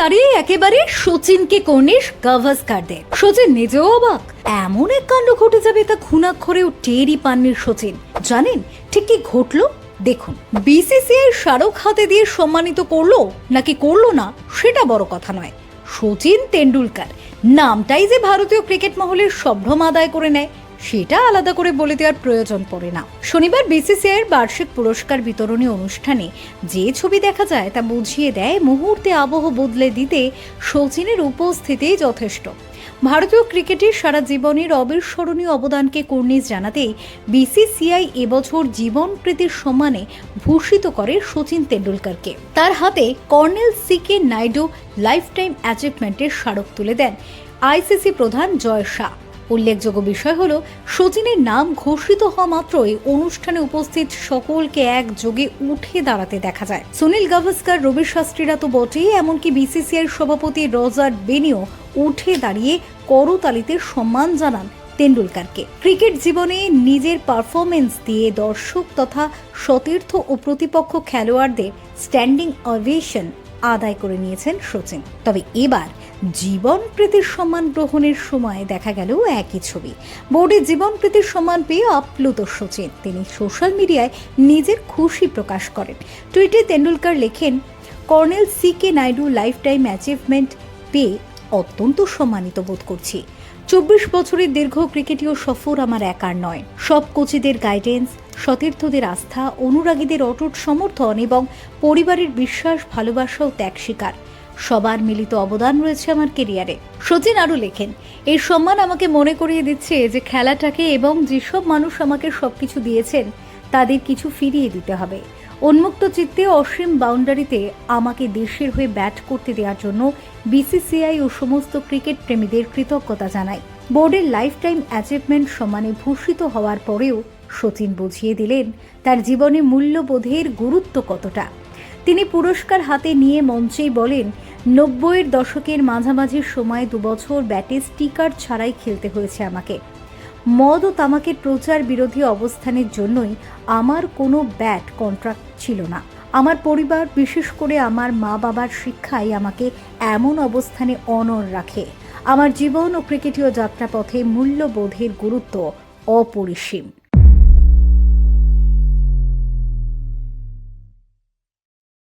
দাঁড়িয়ে একেবারে সচিনকে কর্নিশ গাভাস্কারদের সচিন নিজেও অবাক। এমন এক কাণ্ড ঘটে যাবে তা খুনাক্ষরেও টেরই পাননি সচিন জানেন, ঠিক কি ঘটলো? দেখুন বিসিসিআই স্মারক হাতে দিয়ে সম্মানিত করল নাকি করল না, সেটা বড় কথা নয়। সচিন তেন্ডুলকার, নামটাই যে ভারতীয় ক্রিকেট মহলের সম্ভ্রম আদায় করে নেয় সেটা আলাদা করে বলে দেওয়ার প্রয়োজন পড়ে না। শনিবার বিসিসিআইয়ের বার্ষিক পুরস্কার বিতরণী অনুষ্ঠানে যে ছবি দেখা যায় তা বুঝিয়ে দেয় মুহূর্তে আবহ বদলে দিতে সচিনের উপস্থিতি যথেষ্ট। ভারতীয় ক্রিকেটের সারা জীবনের অবিস্মরণীয় অবদানকে কর্নিশ জানাতেই বিসিসিআই এবছর জীবন প্রীতির সম্মানে ভূষিত করে সচিন তেন্ডুলকরকে। তার হাতে colonel C K Naidu lifetime অ্যাচিভমেন্টের স্মারক তুলে দেন। আইসিসি প্রধান জয় শাহ। উল্লেখযোগ্য বিষয় হলো, সচিনের নাম ঘোষিত হওয়া মাত্রই অনুষ্ঠানে উপস্থিত সকলকে একযোগে উঠে দাঁড়াতে দেখা যায়। সুনীল গাভাস্কার রবি শাস্ত্রীরা তো বটেই, এমনকি বিসিসিআই সভাপতি রজার বেনিও উঠে দাঁড়িয়ে করতালিতে সম্মান জানান তেন্ডুলকারকে। ক্রিকেট জীবনে নিজের পারফরমেন্স দিয়ে দর্শক তথা সতীর্থ ও প্রতিপক্ষ খেলোয়াড়দের স্ট্যান্ডিং অভেশন আদায় করে নিয়েছেন সচিন। তবে এবার জীবন প্রীতির সম্মান গ্রহণের সময় দেখা গেল একই ছবি। বোর্ডে জীবন প্রীতির সম্মান পেয়ে আপ্লুত সচিন। তিনি সোশ্যাল মিডিয়ায় নিজের খুশি প্রকাশ করেন। টুইটে তেন্ডুলকার লেখেন, colonel C K Naidu lifetime achievement পেয়ে অত্যন্ত সম্মানিত বোধ করছি। চব্বিশ বছরের দীর্ঘ ক্রিকেটীয় সফর আমার একার নয়। সব কোচেদের গাইডেন্স, সতীর্থদের আস্থা, অনুরাগীদের অটুট সমর্থন এবং পরিবারের বিশ্বাস ভালোবাসা ও ত্যাগ স্বীকার। সবার মিলিত অবদান রয়েছে আমার কেরিয়ারে। সচিন আরও লেখেন, এই সম্মান আমাকে মনে করিয়ে দিচ্ছে যে খেলাটাকে এবং যেসব মানুষ আমাকে সবকিছু দিয়েছেন, তাদের কিছু ফিরিয়ে দিতে হবে। উন্মুক্ত চিত্তে অসীম বাউন্ডারিতে আমাকে দেশের হয়ে ব্যাট করতে দেওয়ার জন্য বিসিসিআই ও সমস্ত ক্রিকেট প্রেমীদের কৃতজ্ঞতা জানাই। বোর্ডের লাইফ টাইম অ্যাচিভমেন্ট সম্মানে ভূষিত হওয়ার পরেও সচিন বুঝিয়ে দিলেন, তার জীবনে মূল্যবোধের গুরুত্ব কতটা? তিনি পুরস্কার হাতে নিয়ে মঞ্চেই বলেন নব্বইয়ের দশকের মাঝামাঝি সময় দুবছর ব্যাটে স্টিকার ছাড়াই খেলতে হয়েছে আমাকে। মদ ও তামাকের প্রচার বিরোধী অবস্থানের জন্যই আমার কোনো ব্যাট কন্ট্রাক্ট ছিল না। আমার পরিবার, বিশেষ করে আমার মা বাবার শিক্ষাই আমাকে এমন অবস্থানে অনর রাখে। আমার জীবন ও ক্রিকেটীয় যাত্রাপথে মূল্যবোধের গুরুত্ব অপরিসীম।